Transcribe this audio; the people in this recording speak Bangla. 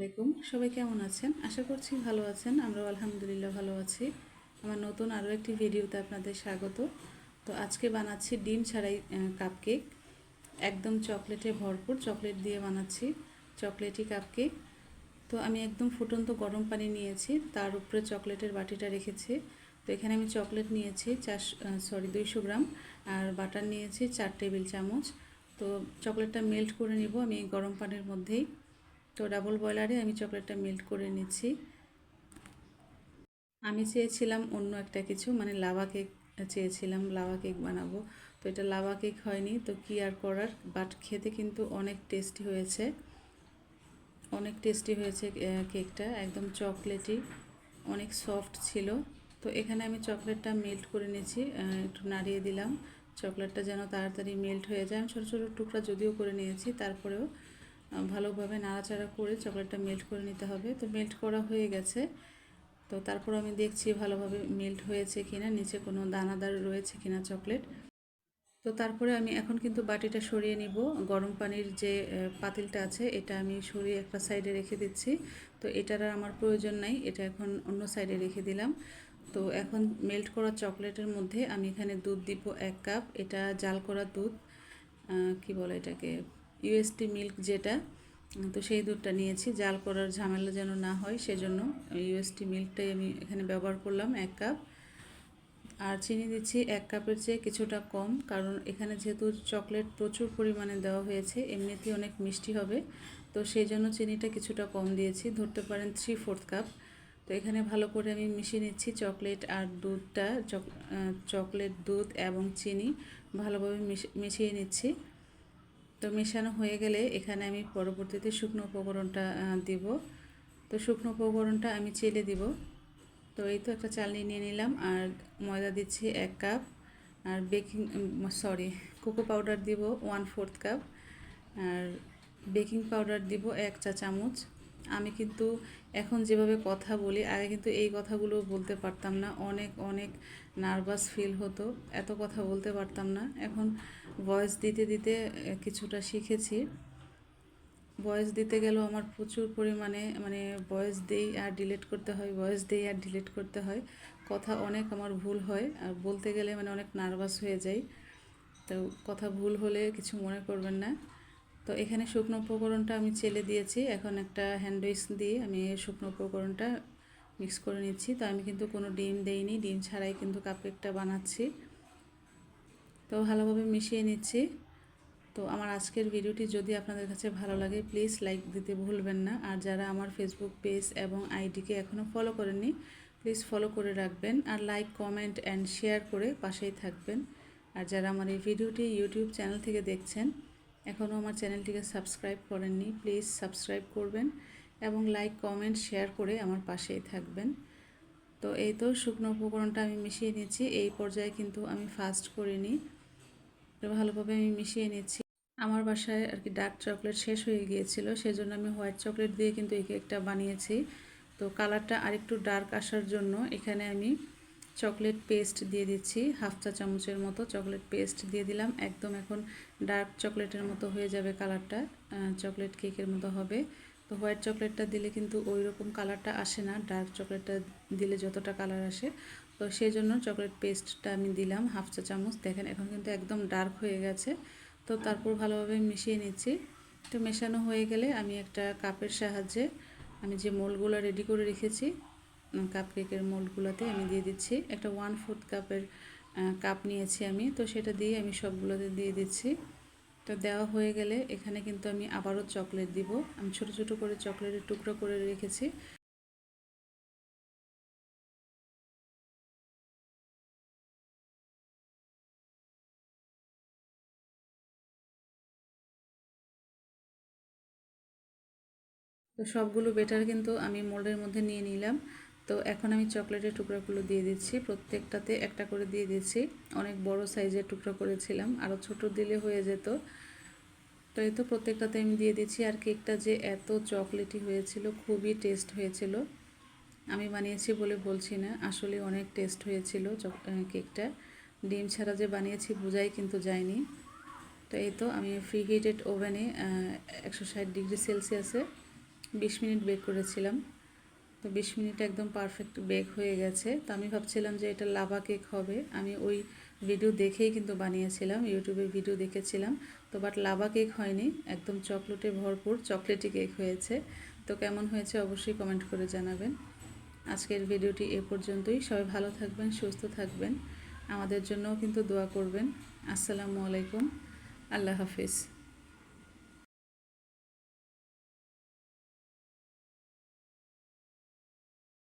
আলাইকুম। সবাই কেমন আছেন? আশা করছি ভালো আছেন। আমরাও আলহামদুলিল্লাহ ভালো আছি। আমার নতুন আরও একটি ভিডিওতে আপনাদের স্বাগত। তো আজকে বানাচ্ছি ডিম ছাড়াই কাপকেক একদম চকলেটে ভরপুর চকলেট দিয়ে বানাচ্ছি চকলেটি কাপকেক তো আমি একদম ফুটন্ত গরম পানি নিয়েছি, তার উপরে চকলেটের বাটিটা রেখেছি। তো এখানে আমি চকলেট নিয়েছি চার সরি দুইশো গ্রাম। আর বাটার নিয়েছি চার টেবিল চামচ। তো চকলেটটা মেল্ট করে নিব আমি গরম পানির মধ্যেই। তো ডাবল বয়লারে আমি চকলেটটা মেল্ট করে নিচ্ছি। আমি চেয়েছিলাম অন্য একটা কিছু মানে লাভা কেক চেয়েছিলাম, লাভা কেক বানাবো। তো এটা লাভা কেক হয়নি, তো কি আর করার? বাট খেতে কিন্তু অনেক টেস্টি হয়েছে। অনেক টেস্টি হয়েছে কেকটা। একদম চকলেটি, অনেক সফট ছিল। তো এখানে আমি চকলেটটা মেল্ট করে নিয়েছি একটু নাড়িয়ে দিলাম। চকলেটটা যেন তাড়াতাড়ি মেল্ট হয়ে যায়। আমি ছোটো ছোটো টুকরা যদিও করে নিয়েছি, তারপরেও ভালোভাবে নাড়াচাড়া করে চকলেটটা মেল্ট করে নিতে হবে। তো মেল্ট করা হয়ে গেছে। তো তারপর আমি দেখছি ভালোভাবে মেল্ট হয়েছে কিনা, নিচে কোনো দানাদার রয়েছে কিনা চকলেট। তো তারপরে আমি এখন কিন্তু বাটিটা সরিয়ে নিব। গরম পানির যে পাতিলটা আছে, এটা আমি সরিয়ে একটা সাইডে রেখে দিচ্ছি। তো এটার আর আমার প্রয়োজন নাই, এটা এখন অন্য সাইডে রেখে দিলাম। তো এখন মেল্ট করা চকলেটের মধ্যে আমি এখানে দুধ দিব এক কাপ এটা জাল করা দুধ কি বলে এটাকে? ইউএসটি মিল্ক যেটা, তো সেই দুধটা নিয়েছি। জাল করার ঝামেলা যেন না হয়, সেজন্য ইউএসটি মিল্কটাই আমি এখানে ব্যবহার করলাম এক কাপ। আর চিনি দিচ্ছি এক কাপের চেয়ে কিছুটা কম, কারণ এখানে যেহেতু চকলেট প্রচুর পরিমাণে দেওয়া হয়েছে এমনিতেই অনেক মিষ্টি হবে। তো সেই জন্য চিনিটা কিছুটা কম দিয়েছি, ধরতে পারেন থ্রি ফোর্থ কাপ তো এখানে ভালো করে আমি মিশিয়ে নিচ্ছি চকলেট আর দুধটা চকলেট দুধ এবং চিনি ভালোভাবে মিশিয়ে নিচ্ছি। তো মেশানো হয়ে গেলে এখানে আমি পরবর্তীতে শুকনো উপকরণটা দিব। তো শুকনো উপকরণটা আমি চেলে দিব। তো এই তো একটা চালনি নিয়ে নিলাম আর ময়দা দিচ্ছি এক কাপ। আর বেকিং সরি কোকো পাউডার দিব ওয়ান ফোর্থ কাপ। আর বেকিং পাউডার দিব এক চা চামচ আমি কিন্তু এখন যেভাবে কথা বলি, আগে কিন্তু এই কথাগুলো বলতে পারতাম না। অনেক অনেক নার্ভাস ফিল হতো। এত কথা বলতে পারতাম না। এখন ভয়েস দিতে দিতে কিছুটা শিখেছি। ভয়েস দিতে গেলেও আমার প্রচুর পরিমাণে মানে ভয়েস দেই আর ডিলিট করতে হয়, ভয়েস দেই আর ডিলিট করতে হয়। কথা অনেক আমার ভুল হয়। আর বলতে গেলে মানে অনেক নার্ভাস হয়ে যাই। তো কথা ভুল হলে কিছু মনে করবেন না। তো এখানে শুকনো উপকরণটা আমি চেলে দিয়েছি। এখন একটা হ্যান্ড দিয়ে আমি শুকনো উপকরণটা মিক্স করে নিচ্ছি। তো আমি কিন্তু কোনো ডিম দেইনি, ডিম ছাড়াই কিন্তু কাপকেকটা বানাচ্ছি। তো ভালোভাবে মিশিয়ে নিচ্ছি। তো আমার আজকের ভিডিওটি যদি আপনাদের কাছে ভালো লাগে প্লিজ লাইক দিতে ভুলবেন না। আর যারা আমার ফেসবুক পেজ এবং আইডিকে এখনও ফলো করেননি প্লিজ ফলো করে রাখবেন। আর লাইক কমেন্ট অ্যান্ড শেয়ার করে পাশেই থাকবেন। আর যারা আমার এই ভিডিওটি ইউটিউব চ্যানেল থেকে দেখছেন এখনও আমার চ্যানেলটিকে সাবস্ক্রাইব করেননি, প্লিজ সাবস্ক্রাইব করবেন এবং লাইক, কমেন্ট, শেয়ার করে আমার পাশেই থাকবেন। তো এই তো শুকনো উপকরণটা আমি মিশিয়ে নিচ্ছি, এই পর্যায়ে কিন্তু আমি ফাস্ট করিনি। ভালোভাবে আমি মিশিয়ে নিচ্ছি। আমার বাসায় আর কি ডার্ক চকলেট শেষ হয়ে গিয়েছিল, সেজন্য আমি হোয়াইট চকলেট দিয়ে কিন্তু এই কেকটা বানিয়েছি। তো কালারটা আরেকটু ডার্ক আসার জন্য এখানে আমি চকলেট পেস্ট দিয়ে দিচ্ছি। হাফ চা চামচের মতো চকলেট পেস্ট দিয়ে দিলাম। একদম এখন ডার্ক চকলেটের মতো হয়ে যাবে কালারটা। চকলেট কেকের মতো হবে। তো হোয়াইট চকলেটটা দিলে কিন্তু ওই রকম কালারটা আসে না। ডার্ক চকলেটটা দিলে যতটা কালার আসে। তো সেই জন্য চকলেট পেস্টটা আমি দিলাম হাফ চা চামচ। দেখেন এখন কিন্তু একদম ডার্ক হয়ে গেছে। তো তারপর ভালোভাবে মিশিয়ে নিচ্ছি। তো মেশানো হয়ে গেলে আমি একটা কাপের সাহায্যে আমি যে মোলগুলো রেডি করে রেখেছি কাপ কেকের মোল্ডগুলোতে আমি দিয়ে দিচ্ছি। একটা ওয়ান ফোর্থ কাপের কাপ নিয়েছি আমি। তো সেটা দিয়ে আমি সবগুলোতে দিয়ে দিচ্ছি। তো দেওয়া হয়ে গেলে এখানে কিন্তু আমি আবারও চকলেট দিব। আমি ছোট ছোট করে চকলেটের টুকরো করে রেখেছি। তো সবগুলো বেটার কিন্তু আমি মোল্ডের মধ্যে নিয়ে নিলাম। তো এখন আমি চকলেটের টুকরাগুলো দিয়ে দিচ্ছি। প্রত্যেকটাতে একটা করে দিয়ে দিচ্ছি অনেক বড় সাইজের টুকরা করেছিলাম আরও ছোট দিলে হয়ে যেত। তো এই তো প্রত্যেকটাতে আমি দিয়ে দিচ্ছি আর কেকটা যে এত চকলেটি হয়েছিল, খুবই টেস্ট হয়েছিল। আমি বানিয়েছি বলে বলছি না, আসলে অনেক টেস্ট হয়েছিল কেকটা। ডিম ছাড়া যে বানিয়েছি বোঝাই কিন্তু যায়নি। তো এই তো আমি ফ্রি হিটেড ওভেনে একশো ষাট ডিগ্রি সেলসিয়াসে বিশ মিনিট বেক করেছিলাম। তো বিশ মিনিট একদম পারফেক্ট বেক হয়ে গেছে। তো আমি ভাবছিলাম যে এটা লাভা কেক হবে। আমি ওই ভিডিও দেখেই কিন্তু বানিয়েছিলাম ইউটিউবে ভিডিও দেখেছিলাম। তো বাট লাভা কেক হয়নি, একদম চকলেটে ভরপুর চকলেটি কেক হয়েছে। তো কেমন হয়েছে অবশ্যই কমেন্ট করে জানাবেন। আজকের ভিডিওটি এ পর্যন্তই। সবাই ভালো থাকবেন, সুস্থ থাকবেন। আমাদের জন্যও কিন্তু দোয়া করবেন। আসসালামু আলাইকুম। আল্লাহ হাফিজ।